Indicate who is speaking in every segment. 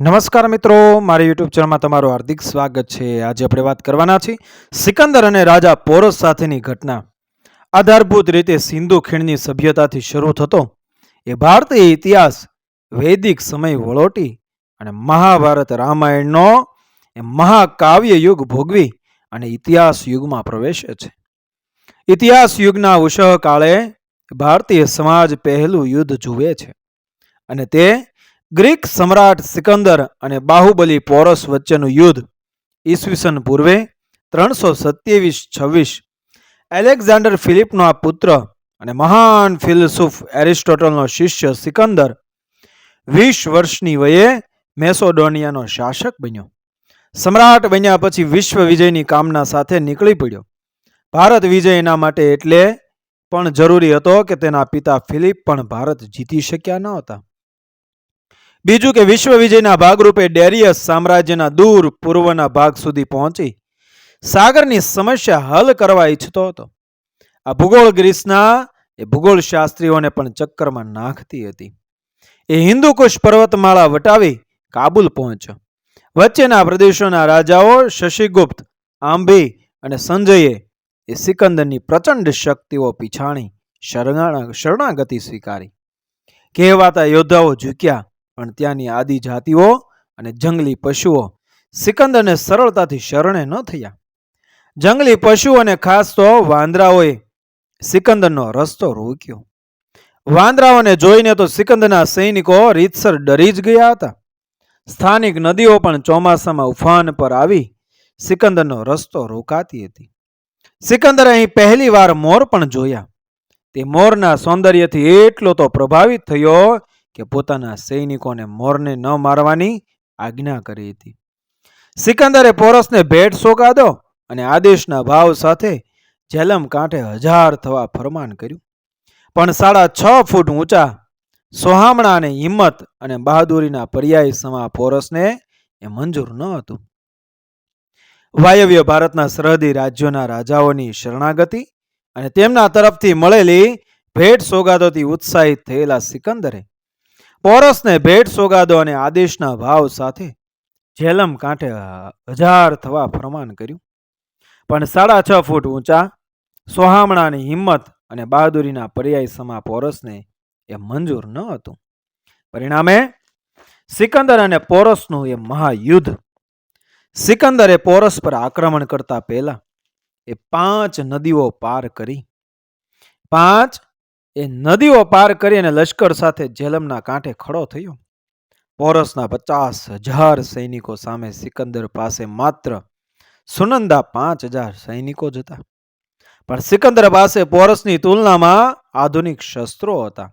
Speaker 1: નમસ્કાર મિત્રો, મારી યુટ્યુબ ચેનલમાં તમારું હાર્દિક સ્વાગત છે. આજે આપણે વાત કરવાના છીએ સિકંદર અને રાજા પોરસ સાથેની ઘટના. આધારભૂત રીતે સિંધુ ખીણની સભ્યતાથી શરૂ થતો એ ભારતીય ઇતિહાસ વૈદિક સમય વળોટી અને મહાભારત રામાયણનો એ મહાકાવ્ય યુગ ભોગવી અને ઇતિહાસ યુગમાં પ્રવેશે છે. ઇતિહાસ યુગના ઉષહ કાળે ભારતીય સમાજ પહેલું યુદ્ધ જુએ છે અને તે ગ્રીક સમ્રાટ સિકંદર અને બાહુબલી પોરસ વચ્ચેનું યુદ્ધ ઈસવીસન પૂર્વે ત્રણસો સત્યાવીસ છવ્વીસ. એલેક્ઝાન્ડર ફિલિપનો આ પુત્ર અને મહાન ફિલસૂફ એરિસ્ટોટલનો શિષ્ય સિકંદર વીસ વર્ષની વયે મેસોડોનિયાનો શાસક બન્યો. સમ્રાટ બન્યા પછી વિશ્વ વિજયની કામના સાથે નીકળી પડ્યો. ભારત વિજય એના માટે એટલે પણ જરૂરી હતો કે તેના પિતા ફિલિપ પણ ભારત જીતી શક્યા ન હતા. બીજું કે વિશ્વ વિજયના ભાગરૂપે ડેરિયસ સામ્રાજ્યના દૂર પૂર્વના ભાગ સુધી પહોંચી સાગરની સમસ્યા હલ કરવા ઈચ્છતો હતો. આ ભૂગોળ ગ્રીસના એ ભૂગોળ શાસ્ત્રીઓને પણ ચક્કરમાં નાખતી હતી. એ હિન્દુકુશ પર્વતમાળા વટાવી કાબુલ પહોંચ્યો. વચ્ચેના પ્રદેશોના રાજાઓ શશિગુપ્ત, આંબી અને સંજયે એ સિકંદરની પ્રચંડ શક્તિઓ પીછાણી શરણાગતિ સ્વીકારી. કહેવાતા યોદ્ધાઓ ઝૂક્યા. પણ ત્યાંની આદિજાતિઓ અને જંગલી પશુઓ સિકંદરને સરળતાથી શરણે ન થયા. જંગલી પશુ અને ખાસ તો વાંદરાઓએ સિકંદરનો રસ્તો રોક્યો. વાંદરાઓને જોઈને તો સિકંદરના સૈનિકો રીતસર ડરી જ ગયા હતા. સ્થાનિક નદીઓ પણ ચોમાસામાં ઉફાન પર આવી સિકંદરનો રસ્તો રોકાતી હતી. સિકંદરે અહીં પહેલી વાર મોર પણ જોયા. તે મોરના સૌંદર્યથી એટલો તો પ્રભાવિત થયો કે પોતાના સૈનિકોને મોરને ન મારવાની આજ્ઞા કરી હતી. સિકંદરે પોરસને ભેટ સોગાદો અને આદેશના ભાવ સાથે જેલમ કાંઠે હજાર થવા ફરમાન કર્યું. પણ સાડા છ ફૂટ ઊંચા, સોહામણા અને હિંમત અને બહાદુરીના પર્યાય સમા પોરસને એ મંજૂર ન હતું. વાયવ્ય ભારતના સરહદી રાજ્યોના રાજાઓની શરણાગતિ અને તેમના તરફથી મળેલી ભેટ સોગાદોથી ઉત્સાહિત થયેલા સિકંદરે પોરસને ભેટ સોગાદો અને આદેશના ભાવ સાથે જેલમ કાંઠે હજાર થવા ફરમાન કર્યું. પણ સાડા છ ફૂટ ઊંચા, સોહામણાની હિંમત અને બહાદુરીના પર્યાય સમા પોરસને એ મંજૂર ન હતું. પરિણામે સિકંદર અને પોરસનું એ મહાયુદ્ધ. સિકંદરે પોરસ પર આક્રમણ કરતા પહેલા એ પાંચ નદીઓ પાર કરી. પાંચ એ નદીઓ પાર કરી અને લશ્કર સાથે જેલમના કાંઠે ખડો થયો. પોરસના પચાસ હજાર સૈનિકો સામે સિકંદર પાસે માત્ર સુનંદા પાંચ હજાર સૈનિકો જ હતા. પણ સિકંદર પાસે પોરસની તુલનામાં આધુનિક શસ્ત્રો હતા.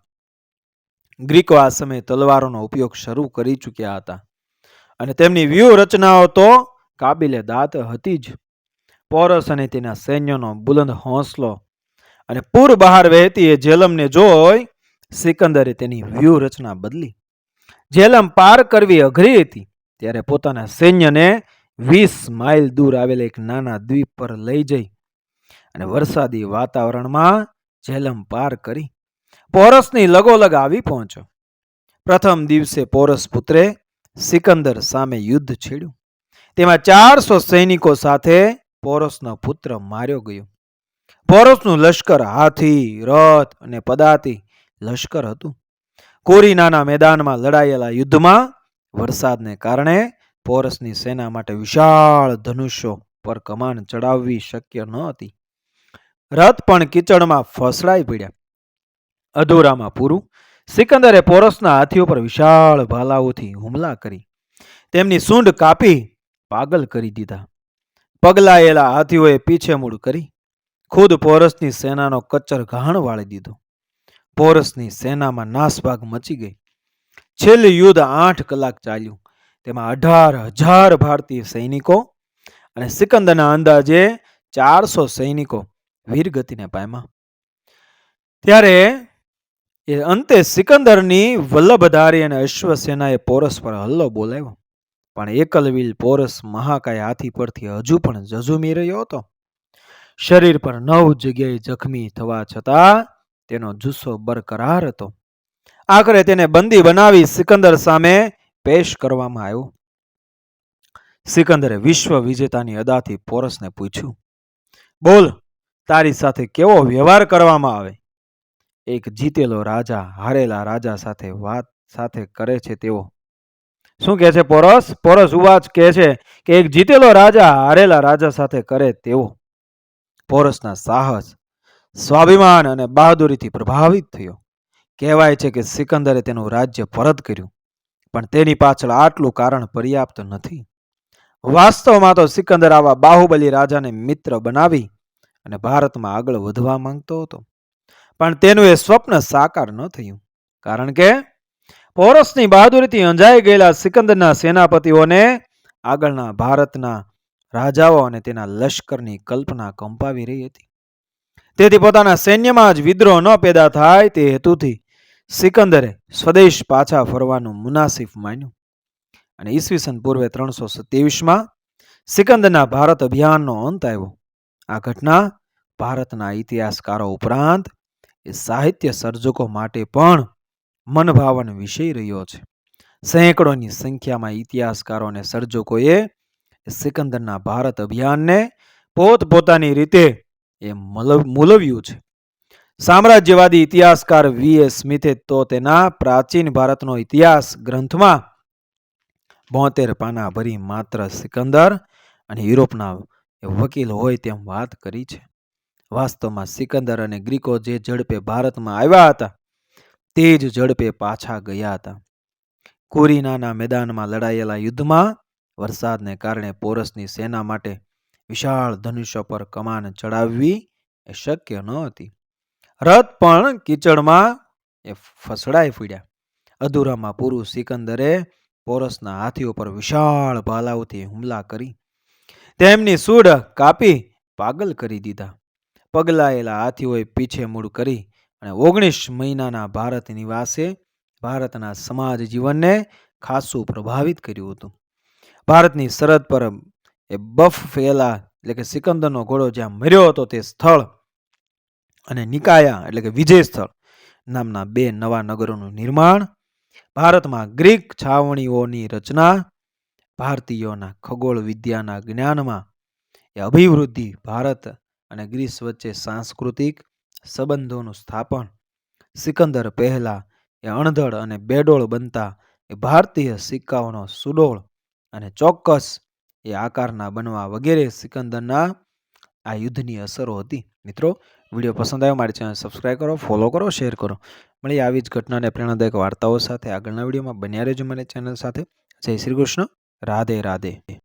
Speaker 1: ગ્રીકો આ સમયે તલવારોનો ઉપયોગ શરૂ કરી ચૂક્યા હતા. અને તેમની વ્યૂહરચનાઓ તો કાબિલે દાંત હતી જ. પોરસ અને તેના સૈન્યનો બુલંદ હોંસલો અને પૂર બહાર વહેતી એ જેલમને જોઈ સિકંદરે તેની વ્યૂહરચના બદલી. જેલમ પાર કરવી અઘરી હતી, ત્યારે પોતાના સૈન્યને વીસ માઇલ દૂર આવેલા એક નાના દ્વીપ પર લઈ જઈ અને વરસાદી વાતાવરણમાં જેલમ પાર કરી પોરસની લગોલગ આવી પહોંચ્યો. પ્રથમ દિવસે પોરસ પુત્રે સિકંદર સામે યુદ્ધ છેડ્યું. તેમાં ચારસો સૈનિકો સાથે પોરસનો પુત્ર માર્યો ગયો. પોરસનું લશ્કર હાથી, રથ અને પદાતી લશ્કર હતું. કોરીનાના મેદાનમાં લડાયેલા યુદ્ધમાં વરસાદને કારણે પોરસની સેના માટે વિશાળ ધનુષ્યો પર કમાન ચડાવવી શક્ય ન હતી. રથ પણ કીચડમાં ફસડાઈ પડ્યા. અધૂરામાં પૂરું. સિકંદરે પોરસના હાથીઓ પર વિશાળ ભાલાઓથી હુમલા કરી. તેમની સૂંઢ કાપી પાગલ કરી દીધા. પગલાયેલા હાથીઓએ પીછેમૂળ કરી. ખુદ પોરસની સેનાનો કચ્ચર ઘાણ વાળી દીધો. પોરસની સેનામાં નાસભાગ મચી ગઈ. છેલ્લું યુદ્ધ આઠ કલાક ચાલ્યું. તેમાં અઢાર હજાર ભારતીય સૈનિકો અને સિકંદરના અંદાજે ચારસો સૈનિકો વીરગતિને પામ્યા. ત્યારે એ અંતે સિકંદરની વલ્લભધારી અને અશ્વસેનાએ પોરસ પર હલ્લો બોલાવ્યો. પણ એકલવીલ પોરસ મહાકાય હાથી પરથી હજુ પણ ઝઝુમી રહ્યો હતો. શરીર પર નવ જગ્યાએ જખમી થવા છતાં તેનો જુસ્સો બરકરાર હતો. આખરે તેને બંદી બનાવી સિકંદર સામે પેશ કરવામાં આવ્યો. સિકંદરે વિશ્વ વિજેતાની અદાથી પોરસને પૂછ્યું, બોલ, તારી સાથે કેવો વ્યવહાર કરવામાં આવે? એક જીતેલો રાજા હારેલા રાજા સાથે વાત સાથે કરે છે તેવો શું કહે છે પોરસ? પોરસ ઉવાચ કહે છે કે એક જીતેલો રાજા હારેલા રાજા સાથે કરે તેવો પોરસના સાહસ સ્વાભિમાન અને બહાદુરીથી પ્રભાવિત થયો. કહેવાય છે કે સિકંદરે તેનું રાજ્ય પરત કર્યું, પણ તેની પાછળ આટલું કારણ પર્યાપ્ત નથી. વાસ્તવમાં તો સિકંદર આવા બાહુબલી રાજાને મિત્ર બનાવી અને ભારતમાં આગળ વધવા માંગતો હતો. પણ તેનું એ સ્વપ્ન સાકાર ન થયું, કારણ કે પોરસની બહાદુરીથી અંજાઈ ગયેલા સિકંદરના સેનાપતિઓને આગળના ભારતના રાજાઓ અને તેના લશ્કરની કલ્પના કંપાવી રહી હતી. તેથી પોતાના સૈન્યમાં જ વિદ્રોહ ન પેદા થાય તે હેતુથી સિકંદરે સ્વદેશ પાછા ફરવાનું મુનાસિફ માન્યું. અને ઈસવીસન પૂર્વે ત્રણસો સત્યાવીસમાં સિકંદરના ભારત અભિયાનનો અંત આવ્યો. આ ઘટના ભારતના ઇતિહાસકારો ઉપરાંત એ સાહિત્ય સર્જકો માટે પણ મનભાવન વિષય રહ્યો છે. સેંકડોની સંખ્યામાં ઇતિહાસકારો અને સર્જકોએ સિકંદરના ભારત અભિયાનને પોતપોતાની રીતે એ મલવ- મૂલવ્યું છે. સામ્રાજ્યવાદી ઇતિહાસકાર વી. એ. સ્મિથે તો તેના પ્રાચીન ભારતનો ઇતિહાસ ગ્રંથમાં બોતેર પાના ભરી માત્ર સિકંદર અને યુરોપના વકીલ હોય તેમ વાત કરી છે. વાસ્તવમાં સિકંદર અને ગ્રીકો જે ઝડપે ભારતમાં આવ્યા હતા, તે જ ઝડપે પાછા ગયા હતા. કોરિનાના મેદાનમાં લડાયેલા યુદ્ધમાં વરસાદને કારણે પોરસની સેના માટે વિશાળ ધનુષ્ય પર કમાન ચડાવવી એ શક્ય ન હતી. રથ પણ કીચડમાં એ ફસડાઈ પડ્યા અધૂરામાં પૂરું સિકંદરે પોરસના હાથીઓ પર વિશાળ ભાલાઓથી હુમલા કરી. તેમની સૂડ કાપી પાગલ કરી દીધા. પગલાયેલા હાથીઓએ પીછે મૂળ કરી અને ઓગણીસ મહિનાના ભારત નિવાસે ભારતના સમાજ જીવનને ખાસું પ્રભાવિત કર્યું હતું. ભારતની સરહદ પર એ બફ ફેલા એટલે કે સિકંદરનો ઘોડો જ્યાં મર્યો હતો તે સ્થળ અને નિકાયા એટલે કે વિજય સ્થળ નામના બે નવા નગરોનું નિર્માણ, ભારતમાં ગ્રીક છાવણીઓની રચના, ભારતીયોના ખગોળ વિદ્યાના જ્ઞાનમાં, એ અભિવૃદ્ધિ, ભારત અને ગ્રીસ વચ્ચે સાંસ્કૃતિક સંબંધોનું સ્થાપન, સિકંદર પહેલા એ અણધડ અને બેડોળ બનતા એ ભારતીય સિક્કાઓનો સુડોળ અને ચોક્કસ એ આકારના બનવા વગેરે સિકંદરના આ યુદ્ધની અસરો હતી. મિત્રો, વીડિયો પસંદ આવ્યો મારી ચેનલ સબસ્ક્રાઈબ કરો ફોલો કરો શેર કરો. મળી આવી જ ઘટનાને પ્રેરણાદાયક વાર્તાઓ સાથે. આગળના વિડીયોમાં બન્યા રહેજો મારી ચેનલ સાથે. જય શ્રી કૃષ્ણ. રાધે રાધે.